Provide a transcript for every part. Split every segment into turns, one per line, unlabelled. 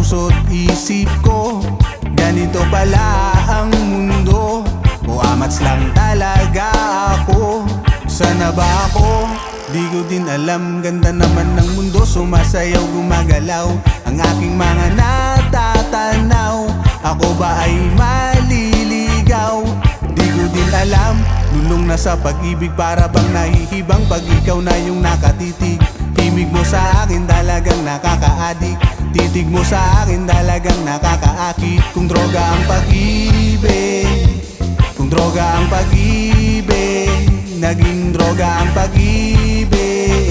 puso't isip ko. Ganito pala ang mundo. O amats lang talaga ako. Sana ba ako? Di ko din alam. Ganda naman ng mundo. Sumasayaw, gumagalaw Ang aking mga natatanaw. Ako ba ay maliligaw? Di ko din alam. Lulong na sa pag-ibig. Para bang nahihibang Pag ikaw na yung nakatitig Himig mo sa akin talagang nakakaadik Titig mo sa akin talagang nakakaakit. Kung droga ang pag-ibig Kung droga ang pag-ibig Naging droga ang pag-ibig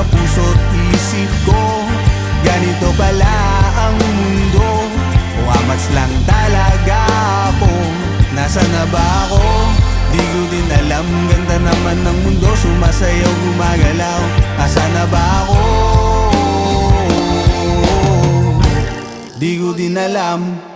sa puso't isip ko Ganito pala ang mundo. O amats lang talaga ako. Nasa na ba ako? Di ko din alam Ganda naman ng mundo. Sumasayaw, gumagalaw. Asa na ba ako? Di ko din alam